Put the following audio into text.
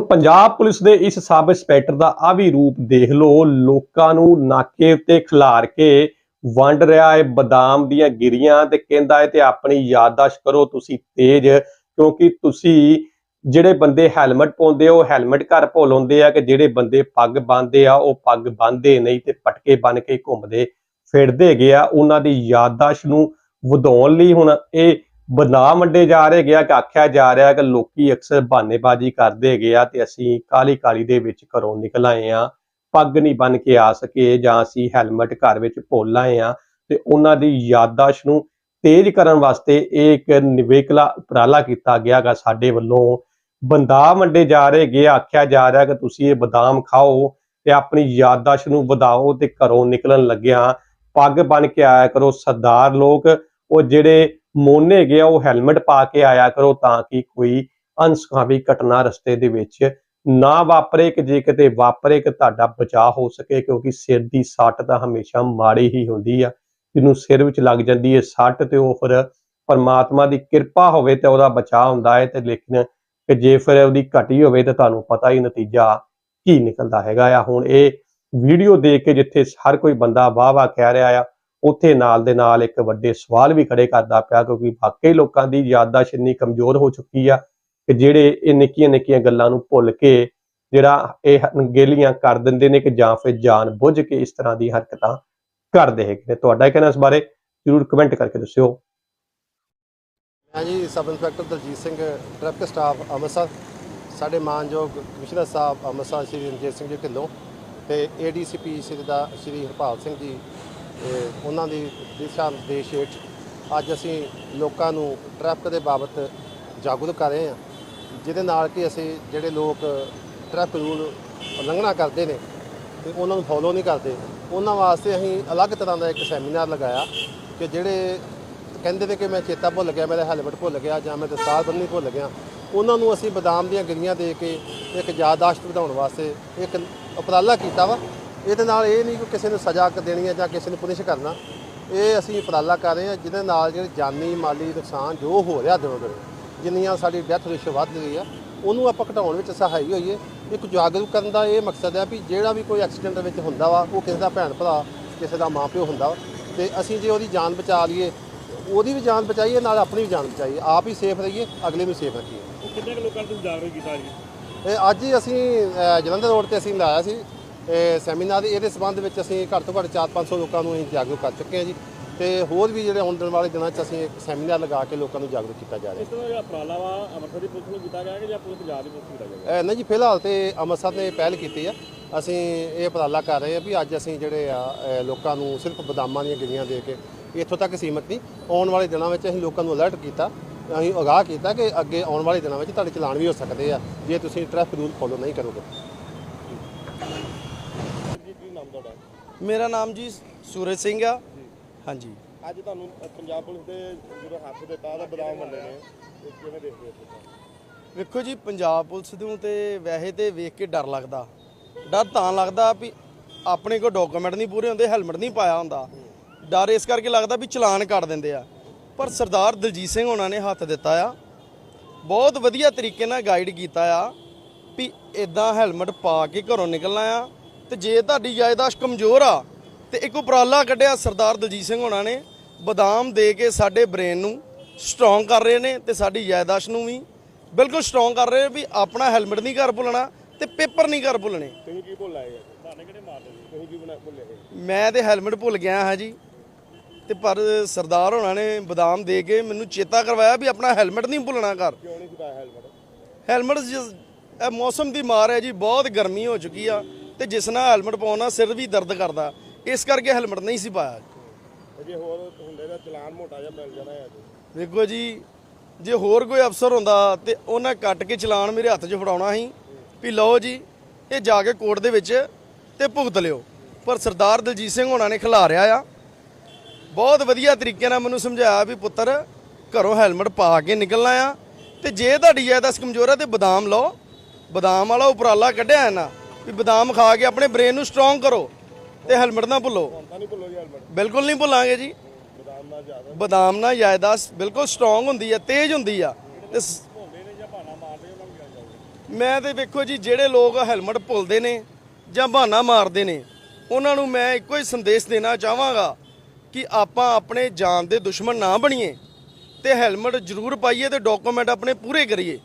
Punjab police ਦੇ ਇਸ sub inspector ਦਾ ਆ ਵੀ ਰੂਪ ਦੇਖ ਲਓ ਲੋਕਾਂ ਨੂੰ ਨਾਕੇ ਉੱਤੇ ਖਿਲਾਰ ਕੇ ਵੰਡ ਰਿਹਾ ਹੈ ਬਦਾਮ ਦੀਆਂ ਗਿਰੀਆਂ ਤੇ ਕਹਿੰਦਾ ਹੈ ਤੇ ਆਪਣੀ ਯਾਦਾਸ਼ਤ ਕਰੋ ਤੁਸੀਂ ਤੇਜ਼ ਕਿਉਂਕਿ ਤੁਸੀਂ ਜਿਹੜੇ ਬੰਦੇ ਹੈਲਮਟ ਪਾਉਂਦੇ ਆ, ਉਹ ਹੈਲਮਟ ਘਰ ਭੁੱਲ ਆਉਂਦੇ ਆ ਕਿ ਜਿਹੜੇ ਬੰਦੇ ਪੱਗ ਬੰਨਦੇ ਆ ਉਹ ਪੱਗ ਬੰਨਦੇ ਨਹੀਂ ਤੇ ਪਟਕੇ ਬੰਨ ਕੇ ਘੁੰਮਦੇ ਫਿਰਦੇ ਹੈਗੇ ਆ। ਉਹਨਾਂ ਦੀ ਯਾਦਾਸ਼ਤ ਨੂੰ ਵਧਾਉਣ ਲਈ ਹੁਣ ਇਹ ਬਦਨਾਮ ਵੰਡੇ ਜਾ ਰਹੇ ਗਿਆ ਕਿ ਆਖਿਆ ਜਾ ਰਿਹਾ ਕਿ ਲੋਕੀ ਅਕਸਰ ਬਹਾਨੇਬਾਜ਼ੀ ਕਰਦੇ ਹੈਗੇ ਆ ਤੇ ਅਸੀਂ ਕਾਲੀ ਕਾਲੀ ਦੇ ਵਿੱਚ ਘਰੋਂ ਨਿਕਲ ਆਏ ਆ, ਪੱਗ ਨਹੀਂ ਬੰਨ ਕੇ ਆ ਸਕੇ ਜਾਂ ਅਸੀਂ ਹੈਲਮਟ ਘਰ ਵਿੱਚ ਭੁੱਲ ਆਏ ਆ ਤੇ ਉਹਨਾਂ ਦੀ ਯਾਦਾਸ਼ਤ ਨੂੰ ਤੇਜ਼ ਕਰਨ ਵਾਸਤੇ ਇਹ ਇੱਕ ਨਿਵੇਕਲਾ ਉਪਰਾਲਾ ਕੀਤਾ ਗਿਆਗਾ ਸਾਡੇ ਵੱਲੋਂ। ਬੰਦਾ ਵੰਡੇ ਜਾ ਰਹੇ ਹੈਗੇ ਆਖਿਆ ਜਾ ਰਿਹਾ ਕਿ ਤੁਸੀਂ ਇਹ ਬਦਾਮ ਖਾਓ ਤੇ ਆਪਣੀ ਯਾਦਾਸ਼ਤ ਨੂੰ ਵਧਾਓ ਤੇ ਘਰੋਂ ਨਿਕਲਣ ਲੱਗਿਆ। ਪੱਗ ਬਨ ਕੇ ਆਇਆ ਕਰੋ ਸਰਦਾਰ ਲੋਕ, ਉਹ ਜਿਹੜੇ ਮੋਨੇ ਹੈਗੇ ਉਹ ਹੈਲਮਟ ਪਾ ਕੇ ਆਇਆ ਕਰੋ ਤਾਂ ਕਿ ਕੋਈ ਅਨਸੁਖਾਵੀ ਘਟਨਾ ਰਸਤੇ ਦੇ ਵਿੱਚ ਨਾ ਵਾਪਰੇ ਕਿ ਜੇ ਕਿਤੇ ਵਾਪਰੇ ਕਿ ਤੁਹਾਡਾ ਬਚਾਅ ਹੋ ਸਕੇ, ਕਿਉਂਕਿ ਸਿਰ ਦੀ ਸੱਟ ਤਾਂ ਹਮੇਸ਼ਾ ਮਾੜੀ ਹੀ ਹੁੰਦੀ ਆ। ਜਿਹਨੂੰ ਸਿਰ ਵਿੱਚ ਲੱਗ ਜਾਂਦੀ ਹੈ ਸੱਟ ਤੇ ਉਹ ਫਿਰ ਪਰਮਾਤਮਾ ਦੀ ਕਿਰਪਾ ਹੋਵੇ ਤੇ ਉਹਦਾ ਬਚਾਅ ਹੁੰਦਾ ਹੈ ਤੇ ਲੇਕਿਨ ਕਿ ਜੇ ਫਿਰ ਉਹਦੀ ਘਟੀ ਹੋਵੇ ਤਾਂ ਤੁਹਾਨੂੰ ਪਤਾ ਹੀ ਨਤੀਜਾ ਕੀ ਨਿਕਲਦਾ ਹੈਗਾ ਆ। ਹੁਣ ਇਹ ਵੀਡੀਓ ਦੇਖ ਕੇ ਜਿੱਥੇ ਹਰ ਕੋਈ ਬੰਦਾ ਵਾਹ ਵਾਹ ਕਹਿ ਰਿਹਾ ਆ ਉੱਥੇ ਨਾਲ ਦੇ ਨਾਲ ਇੱਕ ਵੱਡੇ ਸਵਾਲ ਵੀ ਖੜੇ ਕਰਦਾ ਪਿਆ ਕਿਉਂਕਿ ਵਾਕਈ ਲੋਕਾਂ ਦੀ ਯਾਦਾਸ਼ਤ ਇੰਨੀ ਕਮਜ਼ੋਰ ਹੋ ਚੁੱਕੀ ਆ ਕਿ ਜਿਹੜੇ ਇਹ ਨਿੱਕੀਆਂ ਨਿੱਕੀਆਂ ਗੱਲਾਂ ਨੂੰ ਭੁੱਲ ਕੇ ਜਿਹੜਾ ਇਹ ਅਣਗਹਿਲੀਆਂ ਕਰ ਦਿੰਦੇ ਨੇ ਕਿ ਜਾਂ ਫਿਰ ਜਾਣ ਬੁੱਝ ਕੇ ਇਸ ਤਰ੍ਹਾਂ ਦੀ ਹਰਕਤਾਂ ਕਰਦੇ ਹੈਗੇ ਨੇ। ਤੁਹਾਡਾ ਕਹਿਣਾ ਇਸ ਬਾਰੇ? ਜਰੂਰ ਕਮੈਂਟ ਕਰਕੇ ਦੱਸਿਓ। ਮੈਂ ਜੀ sub inspector Daljeet Singh traffic staff Amritsar. ਸਾਡੇ ਮਾਨਯੋਗ ਕਮਿਸ਼ਨਰ ਸਾਹਿਬ ਅੰਮ੍ਰਿਤਸਰ, ਸ਼੍ਰੀ ਰਣਜੀਤ ਸਿੰਘ ਜੀ ਢਿੱਲੋਂ ਤੇ ਏਡੀਸੀਪੀ ਸ਼੍ਰੀ ਦਾ, ਸ਼੍ਰੀ ਹਰਪਾਲ ਸਿੰਘ ਜੀ ਉਹਨਾਂ ਦੀ ਦਿਸ਼ਾ ਨਿਰਦੇਸ਼ ਹੇਠ ਅੱਜ ਅਸੀਂ ਲੋਕਾਂ ਨੂੰ ਟ੍ਰੈਫਿਕ ਦੇ ਬਾਬਤ ਜਾਗਰੂਕ ਕਰ ਰਹੇ ਹਾਂ, ਜਿਹਦੇ ਨਾਲ ਕਿ ਅਸੀਂ ਜਿਹੜੇ ਲੋਕ ਟ੍ਰੈਫਿਕ ਰੂਲ ਉਲੰਘਣਾ ਕਰਦੇ ਨੇ ਤੇ ਉਹਨਾਂ ਨੂੰ ਫੋਲੋ ਨਹੀਂ ਕਰਦੇ, ਉਹਨਾਂ ਵਾਸਤੇ ਅਸੀਂ ਅਲੱਗ ਤਰ੍ਹਾਂ ਦਾ ਇੱਕ ਸੈਮੀਨਾਰ ਲਗਾਇਆ ਕਿ ਜਿਹੜੇ ਕਹਿੰਦੇ ਨੇ ਕਿ ਮੈਂ ਚੇਤਾ ਭੁੱਲ ਗਿਆ, ਮੇਰਾ ਹੈਲਮਟ ਭੁੱਲ ਗਿਆ ਜਾਂ ਮੈਂ ਦਸਤਾਰ ਬੰਨ੍ਹਣੀ ਭੁੱਲ ਗਿਆ, ਉਹਨਾਂ ਨੂੰ ਅਸੀਂ ਬਦਾਮ ਦੀਆਂ ਗਿਰੀਆਂ ਦੇ ਕੇ ਇੱਕ ਯਾਦਾਸ਼ਤ ਵਧਾਉਣ ਵਾਸਤੇ ਇੱਕ ਉਪਰਾਲਾ ਕੀਤਾ ਵਾ ਇਹਦੇ ਨਾਲ ਇਹ ਨਹੀਂ ਕਿ ਕਿਸੇ ਨੂੰ ਸਜ਼ਾ ਦੇਣੀ ਹੈ ਜਾਂ ਕਿਸੇ ਨੂੰ ਪੁਨਿਸ਼ ਕਰਨਾ। ਇਹ ਅਸੀਂ ਉਪਰਾਲਾ ਕਰ ਰਹੇ ਹਾਂ ਜਿਹਦੇ ਨਾਲ ਜਿਹੜੇ ਜਾਨੀ ਮਾਲੀ ਨੁਕਸਾਨ ਜੋ ਹੋ ਰਿਹਾ ਦਿਨੋਂ ਦਿਨ ਜਿੰਨੀਆਂ ਸਾਡੀ ਡੈਥ ਰੇਸ਼ੋ ਵੱਧ ਗਈ ਆ ਉਹਨੂੰ ਆਪਾਂ ਘਟਾਉਣ ਵਿੱਚ ਸਹਾਈ ਹੋਈਏ। ਇੱਕ ਜਾਗਰੂਕ ਕਰਨ ਦਾ ਇਹ ਮਕਸਦ ਹੈ ਵੀ ਜਿਹੜਾ ਵੀ ਕੋਈ ਐਕਸੀਡੈਂਟ ਵਿੱਚ ਹੁੰਦਾ ਵਾ ਉਹ ਕਿਸੇ ਦਾ ਭੈਣ ਭਰਾ ਕਿਸੇ ਦਾ ਮਾਪਿਓ ਹੁੰਦਾ ਤੇ ਅਸੀਂ ਜੇ ਉਹਦੀ ਜਾਨ ਬਚਾ ਲਈਏ ਉਹਦੀ ਵੀ ਜਾਨ ਬਚਾਈਏ ਨਾਲ ਆਪਣੀ ਵੀ ਜਾਨ ਬਚਾਈਏ। ਆਪ ਹੀ ਸੇਫ ਰਹੀਏ ਅਗਲੇ ਨੂੰ ਸੇਫ ਰੱਖੀਏ। ਕਿੰਨੇ ਕੁ ਲੋਕਾਂ ਨੂੰ ਜਾਗਰੂਕ ਕੀਤਾ ਜੀ ਇਹ ਅੱਜ ਹੀ ਅਸੀਂ ਜਲੰਧਰ ਰੋਡ ਤੇ ਅਸੀਂ ਲਾਇਆ ਸੀ। ਸੈਮੀਨਾਰ ਇਹਦੇ ਸਬੰਧ ਵਿੱਚ ਅਸੀਂ ਘੱਟ ਤੋਂ ਘੱਟ 4-500 ਲੋਕਾਂ ਨੂੰ ਅਸੀਂ ਜਾਗਰੂਕ ਕਰ ਚੁੱਕੇ ਹਾਂ ਜੀ। ਤੇ ਹੋਰ ਵੀ ਜਿਹੜੇ ਆਉਣ ਵਾਲੇ ਦਿਨਾਂ 'ਚ ਅਸੀਂ ਇੱਕ ਸੈਮੀਨਾਰ ਲਗਾ ਕੇ ਲੋਕਾਂ ਨੂੰ ਜਾਗਰੂਕ ਕੀਤਾ ਜਾ ਰਿਹਾ। ਇਸ ਤਰ੍ਹਾਂ ਜਿਹੜਾ ਉਪਰਾਲਾ ਵਾ ਅੰਮ੍ਰਿਤਸਰ ਦੀ ਪੁਲਿਸ ਨੂੰ ਕੀਤਾ ਕਿ ਜਾਂ ਪੂਰੇ ਪੰਜਾਬ ਦੀ ਪੁਲਿਸ ਕੀਤਾ ਹੈ ਨਹੀਂ ਜੀ ਫਿਲਹਾਲ ਤੇ ਅੰਮ੍ਰਿਤਸਰ ਨੇ ਪਹਿਲ ਕੀਤੀ ਆ। ਅਸੀਂ ਇਹ ਉਪਰਾਲਾ ਕਰ ਰਹੇ ਹਾਂ ਵੀ ਅੱਜ ਅਸੀਂ ਜਿਹੜੇ ਆ ਲੋਕਾਂ ਨੂੰ ਸਿਰਫ ਬਦਾਮਾਂ ਦੀਆਂ ਗਿਰੀਆਂ ਦੇ ਕੇ ਇੱਥੋਂ ਤੱਕ ਸੀਮਤ ਨਹੀਂ ਆਉਣ ਵਾਲੇ ਦਿਨਾਂ ਵਿੱਚ ਅਸੀਂ ਲੋਕਾਂ ਨੂੰ ਅਲਰਟ ਕੀਤਾ ਅਸੀਂ ਅਗਾਹ ਕੀਤਾ ਕਿ ਅੱਗੇ ਆਉਣ ਵਾਲੇ ਦਿਨਾਂ ਵਿੱਚ ਤੁਹਾਡੇ ਚਲਾਨ ਵੀ ਹੋ ਸਕਦੇ ਆ ਜੇ ਤੁਸੀਂ ਟ੍ਰੈਫਿਕ ਰੂਲ ਫੋਲੋ ਨਹੀਂ ਕਰੋਗੇ ਜੀ ਕੀ ਨਾਮ ਤੁਹਾਡਾ ਮੇਰਾ ਨਾਮ ਜੀ ਸੂਰਜ ਸਿੰਘ ਆ। ਹਾਂਜੀ। ਅੱਜ ਤੁਹਾਨੂੰ ਪੰਜਾਬ ਪੁਲਿਸ ਦੇ ਜਦੋਂ ਹੱਥ ਦਿੱਤਾ ਦਾ ਬਦਾਮ ਵੰਡੇ ਨੇ ਇਹ ਕਿਵੇਂ ਦੇਖਦੇ ਹੋ ਤੁਸੀਂ? ਵੇਖੋ ਜੀ ਪੰਜਾਬ ਪੁਲਿਸ ਨੂੰ ਤੇ ਵੈਸੇ ਤੇ ਵੇਖ ਕੇ ਡਰ ਲੱਗਦਾ। ਡਰ ਤਾਂ ਲੱਗਦਾ ਵੀ ਆਪਣੇ ਕੋਲ ਡਾਕੂਮੈਂਟ ਨਹੀਂ ਪੂਰੇ ਹੁੰਦੇ ਹੈਲਮਟ ਨਹੀਂ ਪਾਇਆ ਹੁੰਦਾ। ਡਰ ਇਸ ਕਰਕੇ ਲੱਗਦਾ ਵੀ ਚਲਾਨ ਕੱਟ ਦਿੰਦੇ ਆ। ਪਰ ਸਰਦਾਰ ਦਲਜੀਤ ਸਿੰਘ ਉਹਨਾਂ ਨੇ ਹੱਥ ਦਿੱਤਾ ਆ। ਬਹੁਤ ਵਧੀਆ ਤਰੀਕੇ ਨਾਲ ਗਾਈਡ ਕੀਤਾ ਆ ਵੀ ਇਦਾਂ ਹੈਲਮਟ ਪਾ ਕੇ ਘਰੋਂ ਨਿਕਲਣਾ ਆ। ਤੇ ਜੇ ਤੁਹਾਡੀ ਜਾਇਦਾਦ ਕਮਜ਼ੋਰ ਆ ਤੇ ਇੱਕ ਉਪਰਾਲਾ ਕੱਢਿਆ ਸਰਦਾਰ ਦਲਜੀਤ ਸਿੰਘ ਉਹਨਾਂ ਨੇ ਬਦਾਮ ਦੇ ਕੇ ਸਾਡੇ ਬ੍ਰੇਨ ਨੂੰ ਸਟਰੋਂਗ ਕਰ ਰਹੇ ਨੇ ਤੇ ਸਾਡੀ ਜਾਇਦਾਦ ਨੂੰ ਵੀ ਬਿਲਕੁਲ ਸਟਰੋਂਗ ਕਰ ਰਹੇ ਵੀ ਆਪਣਾ ਹੈਲਮਟ ਨਹੀਂ ਘਰ ਭੁੱਲਣਾ ਤੇ ਪੇਪਰ ਨਹੀਂ ਘਰ ਭੁੱਲਣੇ। ਤੁਸੀਂ ਕੀ ਭੁੱਲ ਆਏ ਤੁਹਾਡੇ ਕਿਹੜੇ ਮਾਰਦੇ ਤੁਸੀਂ ਕੀ ਬਣਾ ਭੁੱਲੇ? ਮੈਂ ਤੇ ਹੈਲਮਟ ਭੁੱਲ ਗਿਆ ਹਾਂ ਜੀ। ਤੇ ਪਰ ਸਰਦਾਰ ਹੋਣਾ ਨੇ ਬਦਾਮ ਦੇ ਕੇ ਮੈਨੂੰ ਚੇਤਾ ਕਰਵਾਇਆ ਵੀ ਆਪਣਾ ਹੈਲਮਟ ਨਹੀਂ ਭੁੱਲਣਾ ਘਰ। ਕਿਉਂ ਨਹੀਂ ਹੈਲਮਟ ਹੈਲਮਟ ਮੌਸਮ ਦੀ ਮਾਰ ਹੈ ਜੀ ਬਹੁਤ ਗਰਮੀ ਹੋ ਚੁੱਕੀ ਆ। ਤੇ ਜਿਸ ਨਾਲ ਹੈਲਮਟ ਪਾਉਣ ਸਿਰ ਵੀ ਦਰਦ ਕਰਦਾ। ਇਸ ਕਰਕੇ ਹੈਲਮਟ ਨਹੀਂ ਸੀ ਪਾਇਆ। ਜੇ ਹੋਰ ਹੁੰਦੇ ਤਾਂ ਚਲਾਨ ਮੋਟਾ ਜਿਹਾ ਮਿਲ ਜਾਣਾ ਹੈ ਜੀ ਜੀ ਜੇ ਹੋਰ ਕੋਈ ਅਫਸਰ ਹੁੰਦਾ ਤੇ ਉਹਨਾਂ ਕੱਟ ਕੇ ਚਲਾਨ ਮੇਰੇ ਹੱਥ 'ਚ ਫੜਾਉਣਾ ਸੀ ਵੀ ਲਓ ਜੀ ਇਹ ਜਾ ਕੇ ਕੋਰਟ ਦੇ ਵਿੱਚ ਤੇ ਭੁਗਤ ਲਿਓ। ਪਰ ਸਰਦਾਰ ਦਲਜੀਤ ਸਿੰਘ ਹੋਣਾ ਨੇ ਖਿਲਾਰਿਆ ਆ। ਬਹੁਤ ਵਧੀਆ ਤਰੀਕੇ ਨਾਲ ਮੈਨੂੰ ਸਮਝਾਇਆ ਵੀ ਪੁੱਤਰ ਘਰੋਂ ਹੈਲਮਟ ਪਾ ਕੇ ਨਿਕਲਣਾ ਆ। ਤੇ ਜੇ ਤੁਹਾਡੀ ਜਾਇਦਾਦ ਕਮਜ਼ੋਰ ਹੈ ਤੇ ਬਦਾਮ ਲਓ। ਬਦਾਮ ਵਾਲਾ ਉਪਰਾਲਾ ਕੱਢਿਆ ਹੈ ਨਾ ਵੀ ਬਦਾਮ ਖਾ ਕੇ ਆਪਣੇ ਬ੍ਰੇਨ ਨੂੰ ਸਟਰੋਂਗ ਕਰੋ ਤੇ ਹੈਲਮਟ ਨਾ ਭੁੱਲੋ। ਬਿਲਕੁਲ ਨਹੀਂ ਭੁੱਲਾਂਗੇ ਜੀ। ਬਦਾਮ ਨਾਲ ਜਾਇਦਾਦ ਬਿਲਕੁਲ ਸਟਰੋਂਗ ਹੁੰਦੀ ਹੈ ਤੇਜ਼ ਹੁੰਦੀ ਆ। ਤੇ ਮੈਂ ਤੇ ਵੇਖੋ ਜੀ ਜਿਹੜੇ ਲੋਕ ਹੈਲਮਟ ਭੁੱਲਦੇ ਨੇ ਜਾਂ ਬਹਾਨਾ ਮਾਰਦੇ ਨੇ ਉਹਨਾਂ ਨੂੰ ਮੈਂ ਇੱਕੋ ਹੀ ਸੰਦੇਸ਼ ਦੇਣਾ ਚਾਹਾਂਗਾ ਕਿ ਆਪਾਂ ਆਪਣੇ ਜਾਨ ਦੇ ਦੁਸ਼ਮਣ ਨਾ ਬਣੀਏ ਤੇ ਹੈਲਮਟ ਜ਼ਰੂਰ ਪਾਈਏ ਤੇ ਡਾਕੂਮੈਂਟ ਆਪਣੇ ਪੂਰੇ ਕਰੀਏ।